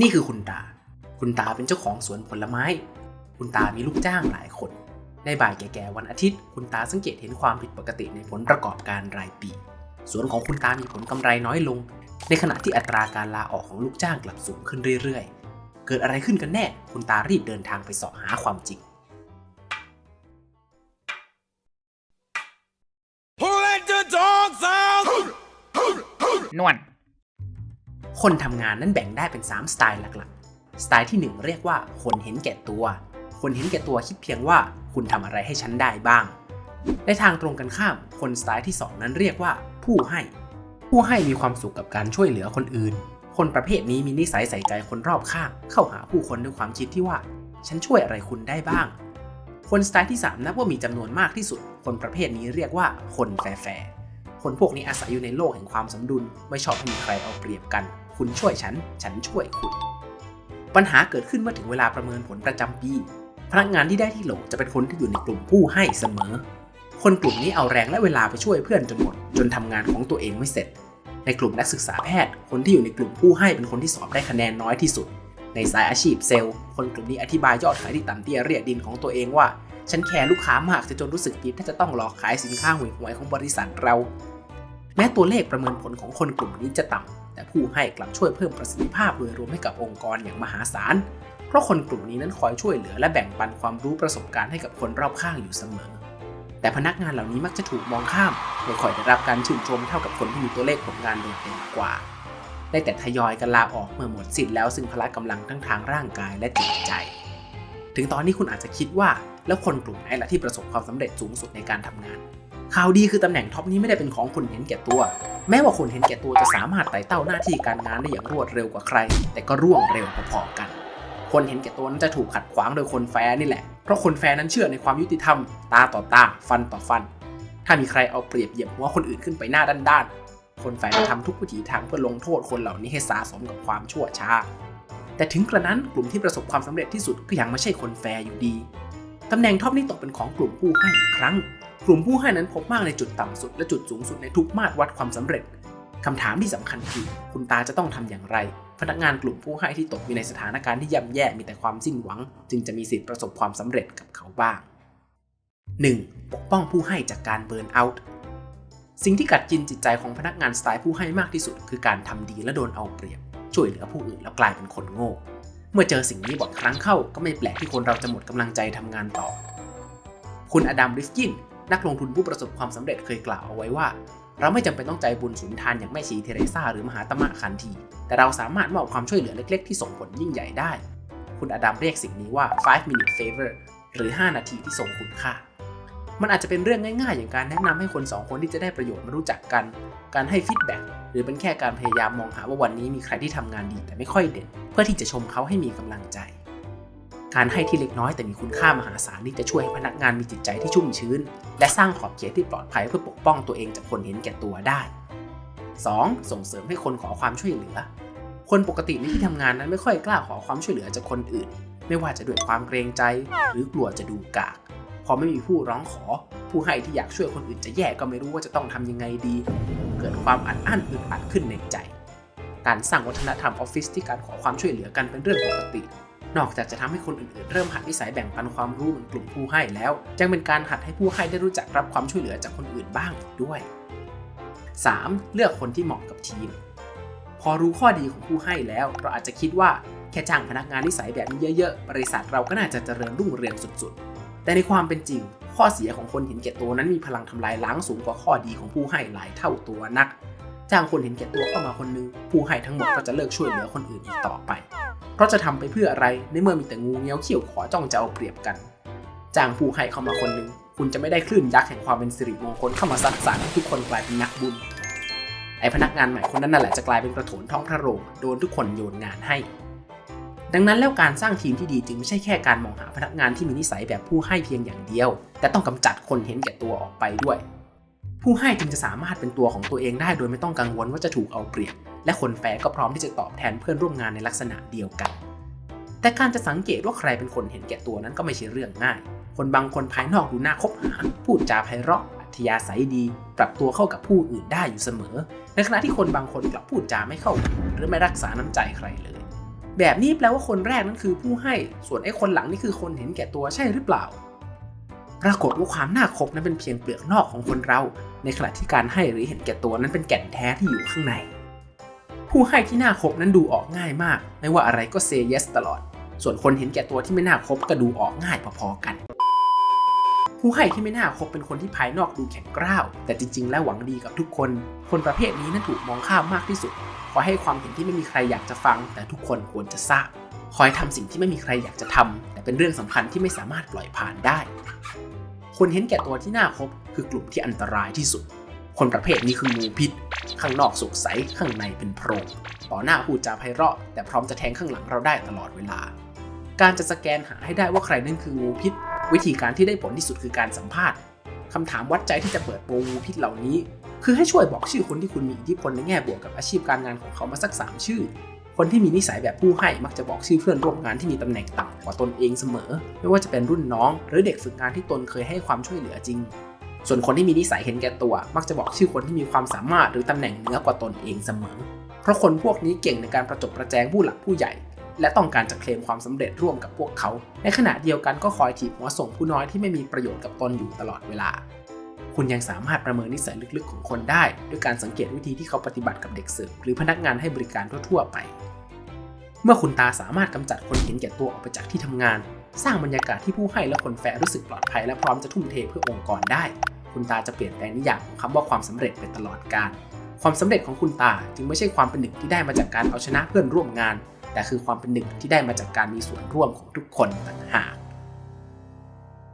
นี่คือคุณตา คุณตาเป็นเจ้าของสวนผลไม้ คุณตามีลูกจ้างหลายคน ในบ่ายแก่ๆวันอาทิตย์ คุณตาสังเกตเห็นความผิดปกติในผลประกอบการรายปี สวนของคุณตามีผลกำไรน้อยลง ในขณะที่อัตราการลาออกของลูกจ้างกลับสูงขึ้นเรื่อยๆ เกิดอะไรขึ้นกันแน่ คุณตารีบเดินทางไปเสาะหาความจริง Who let the dogs out? นวล คนทำงานนั้นแบ่งได้เป็น 3 สไตล์หลักๆ สไตล์ที่ 1 เรียกว่าคนเห็นแก่ตัว คนเห็นแก่ตัวคิดเพียงว่าคุณทำอะไรให้ฉันได้บ้าง ในทางตรงกันข้าม คนสไตล์ที่ 2 นั้นเรียกว่าผู้ให้ ผู้ให้มีความสุขกับการช่วยเหลือคนอื่น คนประเภทนี้มีนิสัยใส่ใจคนรอบข้าง เข้าหาผู้คนด้วยความคิดที่ว่า ฉันช่วยอะไรคุณได้บ้าง คนสไตล์ที่ 3 นับว่ามีจำนวนมากที่สุด คนประเภทนี้เรียกว่าคนแฟร์ คนพวกนี้อาศัยอยู่ในโลกแห่งความสมดุล ไม่ชอบให้มีใครเอาเปรียบกัน คุณช่วยฉัน ฉันช่วยคุณ ปัญหาเกิดขึ้นเมื่อถึงเวลาประเมินผลประจำปี พนักงานที่ได้ที่โหลจะเป็นคนที่อยู่ในกลุ่มผู้ให้เสมอ คนกลุ่มนี้เอาแรงและเวลาไปช่วยเพื่อนจนหมด จนทำงานของตัวเองไม่เสร็จ ในกลุ่มนักศึกษาแพทย์ คนที่อยู่ในกลุ่มผู้ให้เป็นคนที่สอบได้คะแนนน้อยที่สุด ในสายอาชีพเซลล์ คนกลุ่มนี้อธิบายยอดขายที่ต่ำเตี้ยเรียดินของตัวเองว่าฉันแคร์ลูกค้ามากจนรู้สึกผิดถ้าจะต้องหลอกขายสินค้าห่วยๆของบริษัทเรา แม้ตัวเลขประเมินผลของคนกลุ่มนี้จะต่ำแต่ผู้ให้กลับช่วยเพิ่มประสิทธิภาพโดยรวมให้กับองค์กรอย่างมหาศาล เพราะคนกลุ่มนี้นั้นคอยช่วยเหลือและแบ่งปันความรู้ประสบการณ์ให้กับคนรอบข้างอยู่เสมอ แต่พนักงานเหล่านี้มักจะถูกมองข้ามไม่ค่อยได้รับการชื่นชมเท่ากับคนที่มีตัวเลขผลงานโดดเด่นกว่า ได้แต่ทยอยกันลาออกเมื่อหมดสิทธิ์แล้วซึ่งพละกำลังทั้งทางร่างกายและจิตใจ ถึงตอนนี้คุณอาจจะคิดว่าแล้วคนกลุ่มไหนล่ะที่ประสบความสำเร็จสูงสุดในการทำงาน ข่าวดีคือตำแหน่งท็อปนี้ไม่ได้เป็นของคนเห็นแก่ตัว แม้ว่าคนเห็นแก่ตัวจะสามารถไต่เต้าหน้าที่การงานได้อย่างรวดเร็วกว่าใคร แต่ก็ร่วงเร็วพอๆกัน คนเห็นแก่ตัวนั้นจะถูกขัดขวางโดยคนแฟร์นี่แหละ เพราะคนแฟร์นั้นเชื่อในความยุติธรรม ตาต่อตา ฟันต่อฟัน ถ้ามีใครเอาเปรียบเหยียบหัวคนอื่นขึ้นไปหน้าด้านๆ คนแฟร์จะทำทุกวิถีทางเพื่อลงโทษคนเหล่านี้ให้สาสมกับความชั่วช้า แต่ถึงกระนั้นกลุ่มที่ประสบความสำเร็จที่สุดก็ยังไม่ใช่คนแฟร์อยู่ดีตำแหน่งท็อปนี้ตกเป็นของกลุ่มผู้ให้อีกครั้ง กลุ่มผู้ให้นั้นพบมากในจุดต่ำสุดและจุดสูงสุดในทุกมาตรวัดความสำเร็จคำถามที่สำคัญคือคุณตาจะต้องทำอย่างไร พนักงานกลุ่มผู้ให้ที่ตกอยู่ในสถานการณ์ที่ย่ำแย่มีแต่ความสิ้นหวัง จึงจะมีสิทธิ์ประสบความสำเร็จกับเขาบ้าง 1. ปกป้องผู้ให้จากการเบิร์นเอาท์สิ่งที่กัดกินจิตใจของพนักงานสไตล์ผู้ให้มากที่สุด คือการทำดีและโดนเอาเปรียบ ช่วยเหลือผู้อื่นแล้วกลายเป็นคนโง่ เมื่อเจอสิ่งนี้บ่อยครั้งเข้าก็ไม่แปลกที่คนเราจะหมดกำลังใจทำงานต่อ คุณอดัมริฟกิน นักลงทุนผู้ประสบความสำเร็จเคยกล่าวเอาไว้ว่า เราไม่จำเป็นต้องใจบุญสุนทานอย่างแม่ชีเทเรซาหรือมหาตมะคันที แต่เราสามารถมอบความช่วยเหลือเล็ก ๆ ที่ส่งผลยิ่งใหญ่ได้ คุณอดัมเรียกสิ่งนี้ว่า 5 minute favor หรือ 5 นาทีที่ส่งคุณค่า มันอาจจะเป็นเรื่องง่ายๆ อย่างการแนะนำให้คนสองคนที่จะได้ประโยชน์มารู้จักกัน การให้ฟีดแบ็กหรือเป็นแค่การพยายามมองหาว่าวันนี้มีใครที่ทำงานดีแต่ไม่ค่อยเด่น เพื่อที่จะชมเขาให้มีกำลังใจ การให้ที่เล็กน้อยแต่มีคุณค่ามหาศาลนี่จะช่วยให้พนักงานมีจิตใจที่ชุ่มชื้น และสร้างขอบเขตที่ปลอดภัยเพื่อปกป้องตัวเองจากคนเห็นแก่ตัวได้ 2. ส่งเสริมให้คนขอความช่วยเหลือ คนปกติในที่ทำงานนั้นไม่ค่อยกล้าขอความช่วยเหลือจากคนอื่น ไม่ว่าจะด้วยความเกรงใจ หรือกลัวจะดูกาก พอไม่มีผู้ร้องขอ ผู้ให้ที่อยากช่วยคนอื่นจะแย่ก็ไม่รู้ว่าจะต้องทำยังไงดี เกิดความอัดอั้นอึดอัดขึ้นในใจ การสร้างวัฒนธรรมออฟฟิศที่การขอความช่วยเหลือกันเป็นเรื่องปกติ นอกจากจะทำให้คนอื่นๆเริ่มหัดนิสัยแบ่งปันความรู้เหมือนกลุ่มผู้ให้แล้ว ยังเป็นการหัดให้ผู้ให้ได้รู้จักรับความช่วยเหลือจากคนอื่นบ้างอีกด้วย 3. เลือกคนที่เหมาะกับทีม พอรู้ข้อดีของผู้ให้แล้ว เราอาจจะคิดว่าแค่จ้างพนักงานนิสัยแบบนี้เยอะๆ บริษัทเราก็น่าจะเจริญรุ่งเรืองสุดๆ แต่ในความเป็นจริง ข้อเสียของคนเห็นแก่ตัวนั้นมีพลังทำลายล้างสูงกว่าข้อดีของผู้ให้หลายเท่าตัวนัก จ้างคนเห็นแก่ตัวเข้ามาคนนึง ผู้ให้ทั้งหมดก็จะเลิกช่วยเหลือคนอื่นอีกต่อไป ราะจะทำไปเพื่ออะไรในเมื่อมีแต่งูเงี้ยวเขี้ยวขอจ้องจะเอาเปรียบกันจ้างผู้ให้เข้ามาคนหนึ่งคุณจะไม่ได้คลื่นยักษ์แห่งความเป็นสิริมงคลเข้ามาสักสรรค์ให้ทุกคนกลายเป็นนักบุญ ไอพนักงานใหม่คนนั้นนั่นแหละจะกลายเป็นกระโถนท้องพระโรงโดนทุกคนโยนงานให้ ดังนั้นแล้วการสร้างทีมที่ดีจึงไม่ใช่แค่การมองหาพนักงานที่มีนิสัยแบบผู้ให้เพียงอย่างเดียว แต่ต้องกำจัดคนเห็นแก่ตัวออกไปด้วย ผู้ให้จึงจะสามารถเป็นตัวของตัวเองได้โดยไม่ต้องกังวลว่าจะถูกเอาเปรียบ และคนแฟร์ก็พร้อมที่จะตอบแทนเพื่อนร่วมงานในลักษณะเดียวกัน แต่การจะสังเกตว่าใครเป็นคนเห็นแก่ตัวนั้นก็ไม่ใช่เรื่องง่าย คนบางคนภายนอกดูน่าคบหา พูดจาไพเราะ อัธยาศัยดี ปรับตัวเข้ากับผู้อื่นได้อยู่เสมอ ในขณะที่คนบางคนกลับพูดจาไม่เข้าหูหรือไม่รักษาน้ำใจใครเลย แบบนี้แปลว่าคนแรกนั้นคือผู้ให้ ส่วนไอ้คนหลังนี่คือคนเห็นแก่ตัวใช่หรือเปล่าปรากฏว่าความน่าคบนั้นเป็นเพียงเปลือกนอกของคนเรา ในขณะที่การให้หรือเห็นแก่ตัวนั้นเป็นแก่นแท้ที่อยู่ข้างใน ผู้ให้ที่น่าคบนั้นดูออกง่ายมาก ไม่ว่าอะไรก็เซเยสตลอด ส่วนคนเห็นแก่ตัวที่ไม่น่าคบก็ดูออกง่ายพอๆกัน ผู้ให้ที่ไม่น่าคบเป็นคนที่ภายนอกดูแข็งกร้าว แต่จริง ๆ แล้วหวังดีกับทุกคน คนประเภทนี้นั้นถูกมองข้ามมากที่สุดคอให้ความเห็นที่ไม่มีใครอยากจะฟัง แต่ทุกคนควรจะทราบคอยทำสิ่งที่ไม่มีใครอยากจะทำแต่เป็นเรื่องสำคัญที่ไม่สามารถปล่อยผ่านได้ คนเห็นแก่ตัวที่น่าคบคือกลุ่มที่อันตรายที่สุด คนประเภทนี้คืองูพิษ ข้างนอกสุกใสข้างในเป็นโพรงต่อหน้าพูดจาไพเราะ แต่พร้อมจะแทงข้างหลังเราได้ตลอดเวลา การจะสแกนหาให้ได้ว่าใครนั่นคืองูพิษ วิธีการที่ได้ผลที่สุดคือการสัมภาษณ์คำถามวัดใจที่จะเปิดโปงงูพิษเหล่านี้ คือให้ช่วยบอกชื่อคนที่คุณมีอิทธิพลในแง่บวกกับอาชีพการงานของเขามาสักสามชื่อ คนที่มีนิสัยแบบผู้ให้มักจะบอกชื่อเพื่อนร่วมงานที่มีตำแหน่งต่ำกว่าตนเองเสมอ ไม่ว่าจะเป็นรุ่นน้อง หรือเด็กฝึกงานที่ตนเคยให้ความช่วยเหลือจริง ส่วนคนที่มีนิสัยเห็นแก่ตัว มักจะบอกชื่อคนที่มีความสามารถหรือตำแหน่งเหนือกว่าตนเองเสมอ เพราะคนพวกนี้เก่งในการประจบประแจงผู้หลักผู้ใหญ่ และต้องการจะเคลมความสำเร็จร่วมกับพวกเขา ในขณะเดียวกันก็คอยถีบหัวส่งผู้น้อยที่ไม่มีประโยชน์กับตนอยู่ตลอดเวลา คุณยังสามารถประเมินนิสัยลึกๆของคนได้ ด้วยการสังเกตวิธีที่เขาปฏิบัติกับเด็กเสิร์ฟหรือพนักงานให้บริการทั่วๆไป เมื่อคุณตาสามารถกำจัดคนเห็นแก่ตัวออกไปจากที่ทำงาน สร้างบรรยากาศที่ผู้ให้และคนแฟร์รู้สึกปลอดภัยและพร้อมจะทุ่มเทเพื่อองค์กรได้ คุณตาจะเปลี่ยนแปลงนิยามของคำว่าความสำเร็จไปตลอดกาลความสำเร็จของคุณตาจึงไม่ใช่ความเป็นหนึ่งที่ได้มาจากการเอาชนะเพื่อนร่วมงาน แต่คือความเป็นหนึ่งที่ได้มาจากการมีส่วนร่วมของทุกคนต่างหาก